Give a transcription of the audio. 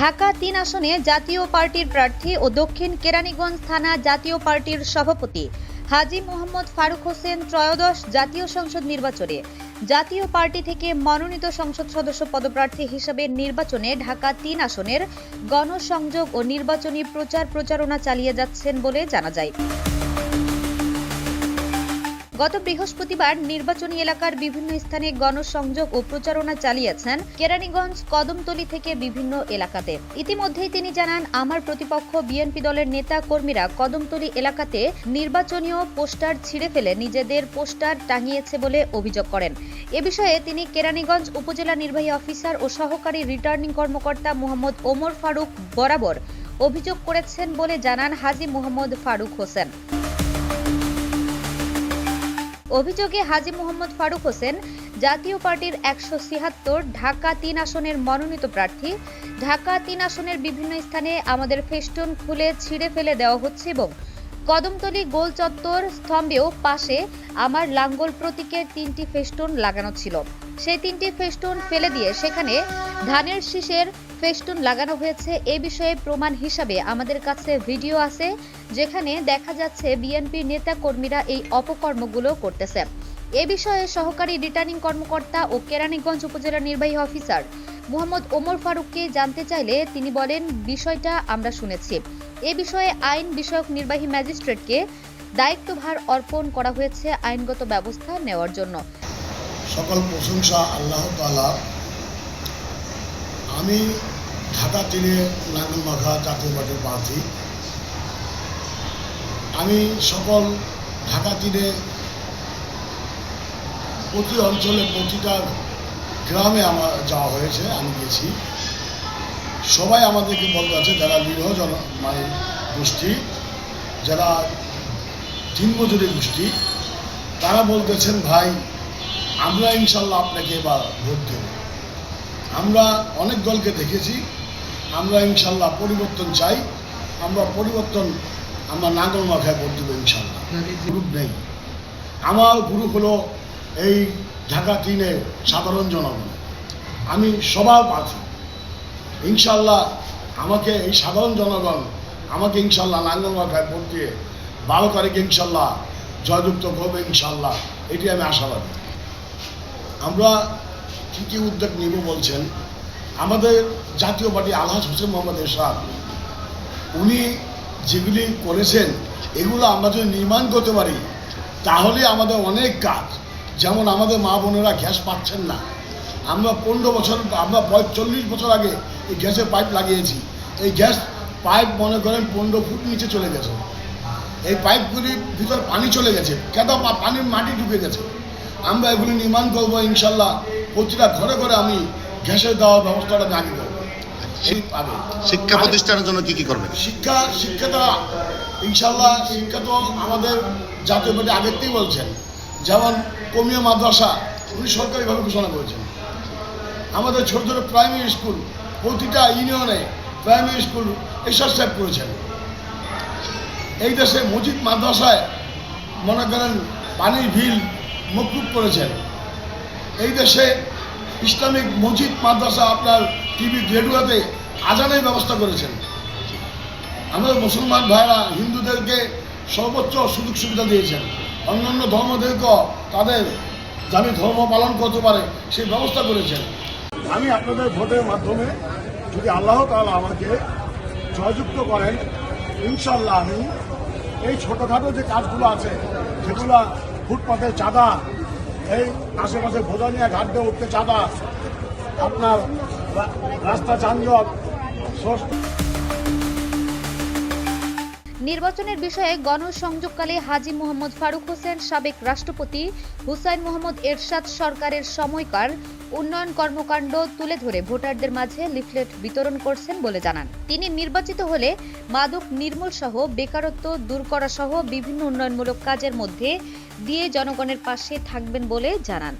ঢাকা তিন আসনে জাতীয় পার্টির প্রার্থী ও দক্ষিণ কেরানীগঞ্জ থানা জাতীয় পার্টির সভাপতি হাজি মোহাম্মদ ফারুক হোসেন ত্রয়োদশ জাতীয় সংসদ নির্বাচনে জাতীয় পার্টি থেকে মনোনীত সংসদ সদস্য পদপ্রার্থী হিসেবে নির্বাচনে ঢাকা তিন আসনের গণসংযোগ ও নির্বাচনী প্রচার প্রচারণা চালিয়ে যাচ্ছেন বলে জানা যায়। গত বৃহস্পতিবার নির্বাচনী এলাকার বিভিন্ন স্থানে গণসংযোগ ও প্রচারণা চালিয়েছেন কেরানীগঞ্জ কদমতলী থেকে বিভিন্ন এলাকাতে। ইতিমধ্যেই তিনি জানান, আমার প্রতিপক্ষ বিএনপি দলের নেতা কর্মীরা কদমতলী এলাকাতে নির্বাচনীয় পোস্টার ছিঁড়ে ফেলে নিজেদের পোস্টার টাঙিয়েছে বলে অভিযোগ করেন। এ বিষয়ে তিনি কেরানীগঞ্জ উপজেলা নির্বাহী অফিসার ও সহকারী রিটার্নিং কর্মকর্তা মোহাম্মদ ওমর ফারুক বরাবর অভিযোগ করেছেন বলে জানান হাজি মোহাম্মদ ফারুক হোসেন। অভিযোগে হাজি মোহাম্মদ ফারুক হোসেন, জাতীয় পার্টির একশো ছিয়াত্তর, ঢাকা তিন আসনের মনোনীত প্রার্থী। ঢাকা তিন আসনের বিভিন্ন স্থানে আমাদের ফেস্টুন খুলে ছিঁড়ে ফেলে দেওয়া হচ্ছে এবং কদমতলী গোল চত্বর স্তম্ভেও পাশে আমার লাঙ্গল প্রতীকের তিনটি ফেস্টুন লাগানো ছিল। সেই তিনটি ফেস্টুন ফেলে দিয়ে সেখানে ধানের শীষের ফেস্টুন লাগানো হয়েছে। এ বিষয়ে প্রমাণ হিসাবে আমাদের কাছে ভিডিও আছে, যেখানে দেখা যাচ্ছে বিএনপির নেতা কর্মীরা এই অপকর্মগুলো করতেছে। এ বিষয়ে সহকারী রিটার্নিং কর্মকর্তা ও কেরানীগঞ্জ উপজেলা নির্বাহী অফিসার মোহাম্মদ ওমর ফারুককে জানতে চাইলে তিনি বলেন, বিষয়টা আমরা শুনেছি। এ বিষয়ে আইন বিষয়ক নির্বাহী ম্যাজিস্ট্রেটকে দায়িত্বভার অর্পণ করা হয়েছে আইনগত ব্যবস্থা নেওয়ার জন্য। সকল প্রশংসা আল্লাহ তালা আমি ঢাকা তিনে নাঙ্গলমাখা জাতীয় পার্টির প্রার্থী। আমি সকল ঢাকা তিনে প্রতি অঞ্চলে প্রতিটা গ্রামে আমার যাওয়া হয়েছে, আমি গেছি। সবাই আমাদেরকে বলতে আছে, যারা নিরীহ জন মানে গোষ্ঠী, যারা দিনমজুরি গোষ্ঠী, তারা বলতেছেন, ভাই, আমরা ইনশাল্লাহ আপনাকে এবার ভোট দেব। আমরা অনেক দলকে দেখেছি, আমরা ইনশাল্লাহ পরিবর্তন চাই, আমরা পরিবর্তন, আমরা নাঙ্গল মাখায় ভোট দেবো ইনশাল্লাহ। গ্রুপ নেই। আমার গ্রুপ হলো এই ঢাকা তিনে সাধারণ জনগণ। আমি সবার প্রার্থী। ইনশাল্লাহ আমাকে এই সাধারণ জনগণ, আমাকে ইনশাল্লাহ নাঙ্গল মাখায় ভোট দিয়ে বারো তারিখে ইনশাল্লাহ জয়যুক্ত করবে ইনশাল্লাহ। এটি আমি আশাবাদী। আমরা কী কী উদ্যোগ নিব বলছেন? আমাদের জাতীয় পার্টি আলহাজ হোসেন মোহাম্মদ এরশাদ, উনি যেগুলি করেছেন, এগুলো আমরা যদি নির্মাণ করতে পারি, তাহলে আমাদের অনেক কাজ। যেমন আমাদের মা বোনেরা গ্যাস পাচ্ছেন না। আমরা পনেরো বছর আমরা চল্লিশ বছর আগে এই গ্যাসের পাইপ লাগিয়েছি। এই গ্যাস পাইপ মনে করেন পনেরো ফুট নিচে চলে গেছে। এই পাইপগুলির ভিতর পানি চলে গেছে। কেদা পা- পানির মাটি ঢুকে গেছে? আমরা এগুলি নির্মাণ করব ইনশাল্লাহ। প্রতিটা ঘরে ঘরে আমি গ্যাসের দেওয়ার ব্যবস্থাটা জানিয়ে দেবো পাবে শিক্ষা প্রতিষ্ঠানের জন্য কি কি করবে শিক্ষা শিক্ষাটা ইনশাল্লাহ শিক্ষা তো আমাদের জাতীয় পার্টি আগের থেকেই বলছেন। যেমন কমিয়া মাদ্রাসা উনি সরকারিভাবে ঘোষণা করেছেন। আমাদের ছোট ছোট প্রাইমারি স্কুল প্রতিটা ইউনিয়নে প্রাইমারি স্কুল এসব সাহেব করেছেন। এই দেশে মসজিদ মাদ্রাসায় মনে করেন পানির ভিল মকুব করেছেন। এই দেশে ইসলামিক মসজিদ মাদ্রাসা আপনার টিভি রেডিওতে আজানের ব্যবস্থা করেছেন। আমাদের মুসলমান ভাইরা হিন্দুদেরকে সর্বোচ্চ সুযোগ সুবিধা দিয়েছেন। অন্যান্য ধর্মদেরকেও তাদের যাতে ধর্ম পালন করতে পারে, সেই ব্যবস্থা করেছেন। আমি আপনাদের ভোটের মাধ্যমে যদি আল্লাহ তাহলে আমাকে জয়যুক্ত করেন ইনশাল্লাহ আমি এই ছোটোখাটো যে কাজগুলো আছে, যেগুলো ফুটপাথে চাঁদা, এই আশেপাশে ভোজনিয়া ঘাট দিয়ে উঠতে চাঁদা, আপনার রাস্তা যানজট নির্বাচনের বিষয়ে গণসংযোগকালে হাজি মোহাম্মদ ফারুক হোসেন, সাবেক রাষ্ট্রপতি হুসাইন মোহাম্মদ এরশাদ সরকারের সময়কার উন্নয়ন কর্মকাণ্ড তুলে ধরে ভোটারদের মাঝে লিফলেট বিতরণ করছেন বলে জানান। তিনি নির্বাচিত হলে মাদক নির্মূল সহ বেকারত্ব দূর করা সহ বিভিন্ন উন্নয়নমূলক কাজের মধ্যে দিয়ে জনগণের পাশে থাকবেন বলে জানান।